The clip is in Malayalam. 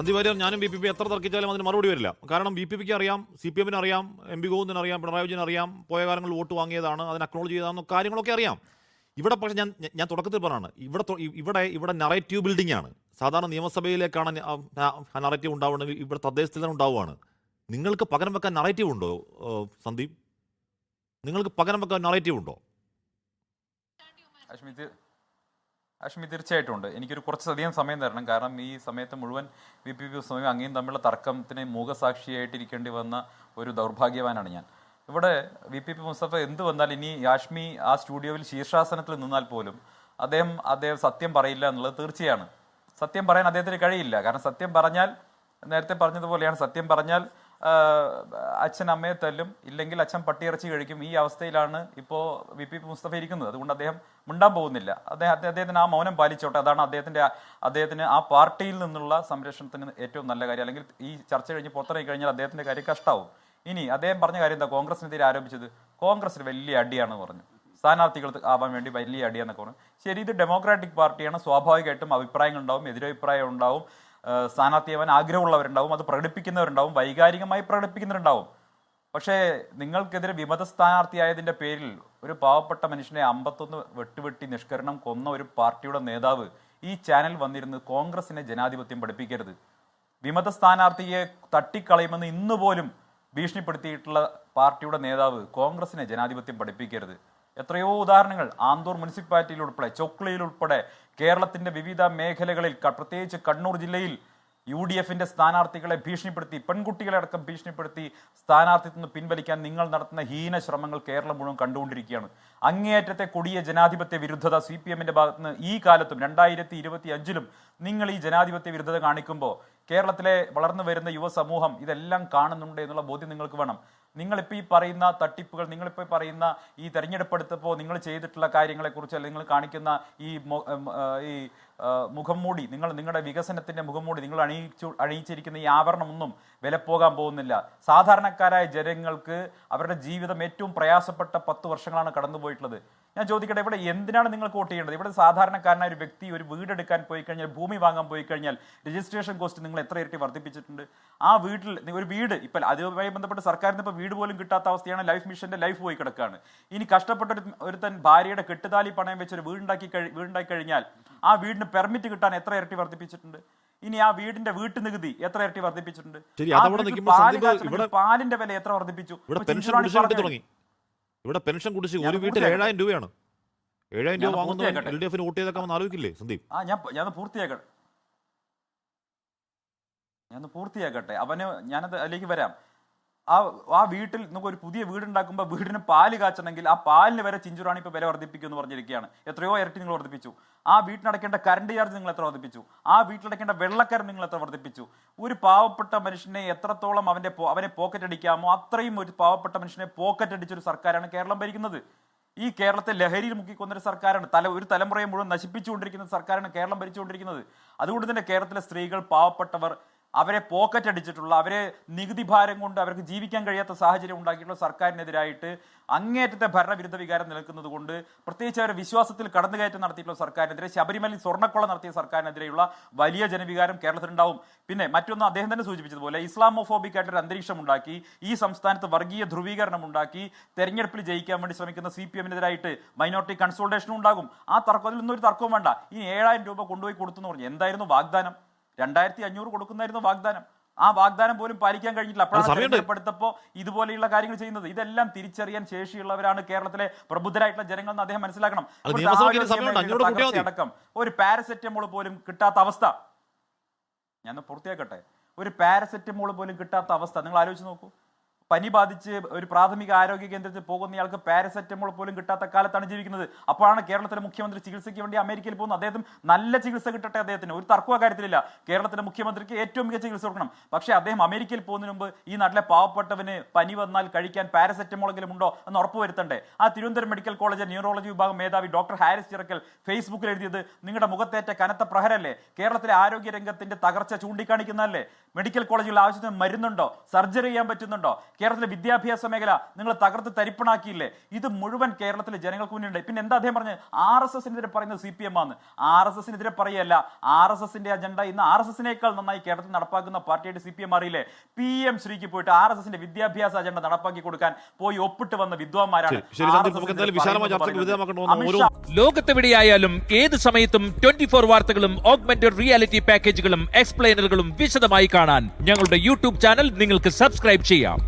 സന്ദീപ് വാര്യർ ഞാനും ബി പി പി എത്ര തർക്കിച്ചാലും അതിന് മറുപടി വരില്ല. കാരണം ബി പി പിക്ക് അറിയാം സി പി എമ്മിന് അറിയാം എം പി ഗോവിന്ദന് അറിയാം പിണറായി വിജയൻ അറിയാം പോയ കാലങ്ങളിൽ വോട്ട് വാങ്ങിയതാണ് അതിന് അക്നോളജ് ചെയ്തതാണെന്ന കാര്യങ്ങളൊക്കെ അറിയാം. ഇവിടെ പക്ഷേ ഞാൻ ഞാൻ- തുടക്കത്തിൽ പറഞ്ഞാണ് ഇവിടെ ഇവിടെ ഇവിടെ നറേറ്റീവ് ബിൽഡിംഗ് ആണ്. സാധാരണ നിയമസഭയിലേക്കാണ് നറേറ്റീവ് ഉണ്ടാവുന്നത് ഇവിടെ തദ്ദേശത്തിൽ തന്നെ ഉണ്ടാവുകയാണ്. നിങ്ങൾക്ക് പകരം വെക്കാൻ നറേറ്റീവ് ഉണ്ടോ സന്ദീപ്? നിങ്ങൾക്ക് പകരം വെക്കാൻ നറേറ്റീവ് ഉണ്ടോ? അശ്മി അശ്മി തീർച്ചയായിട്ടും ഉണ്ട്. എനിക്കൊരു കുറച്ചധികം സമയം തരണം. കാരണം ഈ സമയത്ത് മുഴുവൻ വി പി പി സമയം അങ്ങേയും തമ്മിലുള്ള തർക്കത്തിന് മൂകസാക്ഷിയായിട്ടിരിക്കേണ്ടി വന്ന ഒരു ദൗർഭാഗ്യവാനാണ് ഞാൻ. ഇവിടെ വി പി പി മുസ്തഫ എന്ത് വന്നാൽ ഇനി യാഷ്മി ആ സ്റ്റുഡിയോയിൽ ശീർഷാസനത്തിൽ നിന്നാൽ പോലും അദ്ദേഹം അദ്ദേഹം സത്യം പറയില്ല എന്നുള്ളത് തീർച്ചയാണ്. സത്യം പറയാൻ അദ്ദേഹത്തിന് കഴിയില്ല. കാരണം സത്യം പറഞ്ഞാൽ നേരത്തെ പറഞ്ഞതുപോലെയാണ് സത്യം പറഞ്ഞാൽ അച്ഛൻ അമ്മയെ തല്ലും ഇല്ലെങ്കിൽ അച്ഛൻ പട്ടിയിറച്ചി കഴിക്കും. ഈ അവസ്ഥയിലാണ് ഇപ്പോൾ വി പി മുസ്തഫ ഇരിക്കുന്നത്. അതുകൊണ്ട് അദ്ദേഹം മിണ്ടാൻ പോകുന്നില്ല. അദ്ദേഹം അദ്ദേഹത്തിന് ആ മൗനം പാലിച്ചോട്ടെ. അതാണ് അദ്ദേഹത്തിന്റെ അദ്ദേഹത്തിന് ആ പാർട്ടിയിൽ നിന്നുള്ള സംരക്ഷണത്തിന് ഏറ്റവും നല്ല കാര്യം. അല്ലെങ്കിൽ ഈ ചർച്ച കഴിഞ്ഞ് പുറത്തിറങ്ങി കഴിഞ്ഞാൽ അദ്ദേഹത്തിന്റെ കാര്യം കഷ്ടാവും. ഇനി അദ്ദേഹം പറഞ്ഞ കാര്യം എന്താ? കോൺഗ്രസിനെതിരെ ആരോപിച്ചത് കോൺഗ്രസിന് വലിയ അടിയാണ് പറഞ്ഞു. സ്ഥാനാർത്ഥികൾ ആവാൻ വേണ്ടി വലിയ അടിയാന്നൊക്കെ പറഞ്ഞു. ശരി ഇത് ഡെമോക്രാറ്റിക് പാർട്ടിയാണ്. സ്വാഭാവികമായിട്ടും അഭിപ്രായങ്ങൾ ഉണ്ടാവും എതിരഭിപ്രായം ഉണ്ടാവും. സ്ഥാനാർത്ഥിയാവാൻ ആഗ്രഹമുള്ളവരുണ്ടാവും അത് പ്രകടിപ്പിക്കുന്നവരുണ്ടാവും വൈകാരികമായി പ്രകടിപ്പിക്കുന്നവരുണ്ടാവും. പക്ഷേ നിങ്ങൾക്കെതിരെ വിമത സ്ഥാനാർത്ഥിയായതിന്റെ പേരിൽ ഒരു പാവപ്പെട്ട മനുഷ്യനെ അമ്പത്തൊന്ന് വെട്ടുവെട്ടി നിഷ്കരണം കൊന്ന ഒരു പാർട്ടിയുടെ നേതാവ് ഈ ചാനൽ വന്നിരുന്ന് കോൺഗ്രസിനെ ജനാധിപത്യം പഠിപ്പിക്കരുത്. വിമത സ്ഥാനാർത്ഥിയെ തട്ടിക്കളയുമെന്ന് ഇന്നുപോലും ഭീഷണിപ്പെടുത്തിയിട്ടുള്ള പാർട്ടിയുടെ നേതാവ് കോൺഗ്രസിനെ ജനാധിപത്യം പഠിപ്പിക്കരുത്. എത്രയോ ഉദാഹരണങ്ങൾ. ആന്തൂർ മുനിസിപ്പാലിറ്റിയിൽ ഉൾപ്പെടെ ചൊക്ലിയിൽ ഉൾപ്പെടെ കേരളത്തിന്റെ വിവിധ മേഖലകളിൽ പ്രത്യേകിച്ച് കണ്ണൂർ ജില്ലയിൽ യു ഡി എഫിന്റെ സ്ഥാനാർത്ഥികളെ ഭീഷണിപ്പെടുത്തി പെൺകുട്ടികളെ അടക്കം ഭീഷണിപ്പെടുത്തി സ്ഥാനാർത്ഥിത്വം പിൻവലിക്കാൻ നിങ്ങൾ നടത്തുന്ന ഹീന ശ്രമങ്ങൾ കേരളം മുഴുവൻ കണ്ടുകൊണ്ടിരിക്കുകയാണ്. അങ്ങേയറ്റത്തെ കൊടിയ ജനാധിപത്യ വിരുദ്ധത സി പി എമ്മിന്റെ ഭാഗത്ത് നിന്ന് ഈ കാലത്തും രണ്ടായിരത്തി ഇരുപത്തി അഞ്ചിലും നിങ്ങൾ ഈ ജനാധിപത്യ വിരുദ്ധത കാണിക്കുമ്പോൾ കേരളത്തിലെ വളർന്നു വരുന്ന യുവസമൂഹം ഇതെല്ലാം കാണുന്നുണ്ട് എന്നുള്ള ബോധ്യം നിങ്ങൾക്ക് വേണം. നിങ്ങളിപ്പോൾ ഈ പറയുന്ന തട്ടിപ്പുകൾ നിങ്ങളിപ്പോൾ പറയുന്ന ഈ തെരഞ്ഞെടുപ്പ് എടുത്തപ്പോൾ നിങ്ങൾ ചെയ്തിട്ടുള്ള കാര്യങ്ങളെക്കുറിച്ച് അല്ലെങ്കിൽ നിങ്ങൾ കാണിക്കുന്ന ഈ ഈ ആ, മുഖം മൂടി നിങ്ങൾ നിങ്ങളുടെ വികസനത്തിന്റെ മുഖം മൂടി നിങ്ങൾ അണിയിച്ചു അണിയിച്ചിരിക്കുന്ന ഈ ആവരണമൊന്നും വിലപ്പോകാൻ പോകാൻ പോകുന്നില്ല. സാധാരണക്കാരായ ജനങ്ങൾക്ക് അവരുടെ ജീവിതം ഏറ്റവും പ്രയാസപ്പെട്ട പത്ത് വർഷങ്ങളാണ് കടന്നുപോയിട്ടുള്ളത്. ഞാൻ ചോദിക്കട്ടെ ഇവിടെ എന്തിനാണ് നിങ്ങൾക്ക് വോട്ട് ചെയ്യേണ്ടത്? ഇവിടെ സാധാരണക്കാരനായ ഒരു വ്യക്തി ഒരു വീടെടുക്കാൻ പോയി കഴിഞ്ഞാൽ ഭൂമി വാങ്ങാൻ പോയി കഴിഞ്ഞാൽ രജിസ്ട്രേഷൻ കോസ്റ്റ് നിങ്ങൾ എത്ര ഇരട്ടി വർദ്ധിപ്പിച്ചിട്ടുണ്ട്? ആ വീട്ടിൽ ഒരു വീട് ഇപ്പം അതുമായി ബന്ധപ്പെട്ട് സർക്കാരിന് ഇപ്പോൾ വീട് പോലും കിട്ടാത്ത അവസ്ഥയാണ് ലൈഫ് മിഷന്റെ ലൈഫ് പോയി കിടക്കുകയാണ് ഇനി കഷ്ടപ്പെട്ട ഒരു ഒരുത്തൻ ഭാര്യയുടെ കെട്ടുതാലി പണയം വെച്ച് ഒരു വീടുണ്ടാക്കി കഴി വീടുണ്ടാക്കി കഴിഞ്ഞാൽ ആ വീടിന് പെർമിറ്റ് കിട്ടാൻ എത്ര ഇരട്ടി വർദ്ധിപ്പിച്ചിട്ടുണ്ട്? ഇനി ആ വീടിന്റെ വീട്ടു നികുതി എത്ര ഇരട്ടി വർദ്ധിപ്പിച്ചിട്ടുണ്ട്? പാലിന്റെ വില എത്ര വർദ്ധിപ്പിച്ചു? ഇവിടെ പെൻഷൻ കുടിശ്ശിക ഒരു വീട്ടിൽ. ഏഴായിരം രൂപയാണ്. ഏഴായിരം രൂപ വാങ്ങുന്ന. എൽ ഡി എഫിന് വോട്ട് ചെയ്തേക്കാമെന്ന് ആലോചിക്കില്ലേ സന്ദീപ്? ആ ഞാൻ ഞാൻ പൂർത്തിയാക്കട്ടെ. ഞാൻ പൂർത്തിയാക്കട്ടെ. അവന് ഞാനത് അതിലേക്ക് വരാം. ആ ആ വീട്ടിൽ നമുക്ക് ഒരു പുതിയ വീടുണ്ടാക്കുമ്പോൾ വീടിന് പാൽ കാച്ചണമെങ്കിൽ ആ പാലിന് വരെ ചിഞ്ചുറാണി ഇപ്പോൾ വില വർദ്ധിപ്പിക്കുമെന്ന് പറഞ്ഞിരിക്കുകയാണ്. എത്രയോ ഇരട്ടി നിങ്ങൾ വർദ്ധിപ്പിച്ചു. ആ വീട്ടിനടക്കേണ്ട കറണ്ട് ചാർജ് നിങ്ങൾ എത്ര വർദ്ധിപ്പിച്ചു? ആ വീട്ടിലടക്കേണ്ട വെള്ളക്കരം നിങ്ങൾ എത്ര വർദ്ധിപ്പിച്ചു? ഒരു പാവപ്പെട്ട മനുഷ്യനെ എത്രത്തോളം അവന്റെ അവനെ പോക്കറ്റ് അടിക്കാമോ അത്രയും ഒരു പാവപ്പെട്ട മനുഷ്യനെ പോക്കറ്റ് അടിച്ചൊരു സർക്കാരാണ് കേരളം ഭരിക്കുന്നത്. ഈ കേരളത്തെ ലഹരിയിൽ മുക്കിക്കൊന്നൊരു സർക്കാരാണ്. തല ഒരു തലമുറയെ മുഴുവൻ നശിപ്പിച്ചുകൊണ്ടിരിക്കുന്ന സർക്കാരാണ് കേരളം ഭരിച്ചുകൊണ്ടിരിക്കുന്നത്. അതുകൊണ്ട് തന്നെ കേരളത്തിലെ സ്ത്രീകൾ പാവപ്പെട്ടവർ അവരെ പോക്കറ്റ് അടിച്ചിട്ടുള്ള അവരെ നികുതി ഭാരം കൊണ്ട് അവർക്ക് ജീവിക്കാൻ കഴിയാത്ത സാഹചര്യം ഉണ്ടാക്കിയിട്ടുള്ള സർക്കാരിനെതിരായിട്ട് അങ്ങേറ്റത്തെ ഭരണവിരുദ്ധ വികാരം നിൽക്കുന്നത് കൊണ്ട് പ്രത്യേകിച്ച് അവരെ വിശ്വാസത്തിൽ കടന്നുകയറ്റം നടത്തിയിട്ടുള്ള സർക്കാരിനെതിരെ ശബരിമലയിൽ സ്വർണക്കൊള്ള നടത്തിയ സർക്കാരിനെതിരെയുള്ള വലിയ ജനവികാരം കേരളത്തിലുണ്ടാവും. പിന്നെ മറ്റൊന്ന് അദ്ദേഹം തന്നെ സൂചിപ്പിച്ചതുപോലെ ഇസ്ലാമോഫോബിക് ആയിട്ടൊരു അന്തരീക്ഷം ഉണ്ടാക്കി ഈ സംസ്ഥാനത്ത് വർഗീയ ധ്രുവീകരണം ഉണ്ടാക്കി തെരഞ്ഞെടുപ്പിൽ ജയിക്കാൻ വേണ്ടി ശ്രമിക്കുന്ന സി പി എമ്മിനെതിരായിട്ട് മൈനോറിറ്റി കൺസൾട്ടേഷനും ഉണ്ടാകും. ആ തർക്കത്തിൽ ഒരു തർക്കവും വേണ്ട. ഇനി ഏഴായിരം രൂപ കൊണ്ടുപോയി കൊടുത്തു എന്ന് പറഞ്ഞു എന്തായിരുന്നു വാഗ്ദാനം? രണ്ടായിരത്തി അഞ്ഞൂറ് കൊടുക്കുന്നായിരുന്നു വാഗ്ദാനം. ആ വാഗ്ദാനം പോലും പാലിക്കാൻ കഴിഞ്ഞിട്ടില്ല. അപ്പോഴാണ് സമയമുണ്ട്. ഇതുപോലെയുള്ള കാര്യങ്ങൾ ചെയ്യുന്നത്. ഇതെല്ലാം തിരിച്ചറിയാൻ ശേഷിയുള്ളവരാണ് കേരളത്തിലെ പ്രബുദ്ധരായിട്ടുള്ള ജനങ്ങൾ എന്ന് അദ്ദേഹം മനസ്സിലാക്കണം. അടക്കം ഒരു പാരസെറ്റമോൾ പോലും കിട്ടാത്ത അവസ്ഥ. ഞാൻ പൂർത്തിയാക്കട്ടെ. ഒരു പാരസെറ്റമോൾ പോലും കിട്ടാത്ത അവസ്ഥ. നിങ്ങൾ ആലോചിച്ച് നോക്കൂ. പനി ബാധിച്ച് ഒരു പ്രാഥമിക ആരോഗ്യ കേന്ദ്രത്തിൽ പോകുന്നയാൾക്ക് പാരസെറ്റമോൾ പോലും കിട്ടാത്ത കാലത്താണ് ജീവിക്കുന്നത്. അപ്പോഴാണ് കേരളത്തിലെ മുഖ്യമന്ത്രി ചികിത്സയ്ക്ക് വേണ്ടി അമേരിക്കയിൽ പോകുന്നത്. അദ്ദേഹം നല്ല ചികിത്സ കിട്ടട്ടെ അദ്ദേഹത്തിന്. ഒരു തർക്കവും കാര്യത്തിലില്ല. കേരളത്തിലെ മുഖ്യമന്ത്രിക്ക് ഏറ്റവും മികച്ച ചികിത്സ കൊടുക്കണം. പക്ഷേ അദ്ദേഹം അമേരിക്കയിൽ പോകുന്നതിന് മുമ്പ് ഈ നാട്ടിലെ പാവപ്പെട്ടവന് പനി വന്നാൽ കഴിക്കാൻ പാരസെറ്റമോളെങ്കിലും ഉണ്ടോ എന്ന് ഉറപ്പുവരുത്തണ്ടേ ആ തിരുവനന്തപുരം മെഡിക്കൽ കോളേജ് ന്യൂറോളജി വിഭാഗം മേധാവി ഡോക്ടർ ഹാരിസ് ചിറക്കൽ ഫേസ്ബുക്കിൽ എഴുതിയത് നിങ്ങളുടെ മുഖത്തേറ്റ കനത്ത പ്രഹരല്ലേ? കേരളത്തിലെ ആരോഗ്യ രംഗത്തിന്റെ തകർച്ച ചൂണ്ടിക്കാണിക്കുന്നതല്ലേ? മെഡിക്കൽ കോളേജുകളിൽ ആവശ്യത്തിന് മരുന്നുണ്ടോ? സർജറി ചെയ്യാൻ പറ്റുന്നുണ്ടോ? കേരളത്തിലെ വിദ്യാഭ്യാസ മേഖല നിങ്ങൾ തകർത്ത് തരിപ്പണാക്കിയില്ലേ? ഇത് മുഴുവൻ കേരളത്തിലെ ജനങ്ങൾക്ക് മുന്നിലുണ്ട്. പിന്നെ എന്താ അദ്ദേഹം പറഞ്ഞത്? ആർ എസ് എസിനെതിരെ പറയുന്നത് സി പി എം ആണ് ആർ എസ് എസിനെതിരെ പറയല്ല. ആർ എസ് എസിന്റെ അജണ്ട ഇന്ന് ആർ എസ് എസിനേക്കാൾ നന്നായി കേരളത്തിൽ നടപ്പാക്കുന്ന പാർട്ടിയായിട്ട് സി പി എം അറിയില്ലേ പി എം ശ്രീക്ക് പോയിട്ട് ആർ എസ് എസിന്റെ വിദ്യാഭ്യാസ അജണ്ട നടപ്പാക്കി കൊടുക്കാൻ പോയി ഒപ്പിട്ട് വന്ന വിദ്വാൻമാരാണ് ലോകത്തെവിടെയായാലും ഏത് സമയത്തും ട്വന്റി ഫോർ വാർത്തകളും ഓഗ്മെന്റഡ് റിയാലിറ്റി പാക്കേജുകളും എക്സ്പ്ലെയിനറുകളും വിശദമായി കാണാൻ ഞങ്ങളുടെ യൂട്യൂബ് ചാനൽ നിങ്ങൾക്ക് സബ്സ്ക്രൈബ് ചെയ്യാം.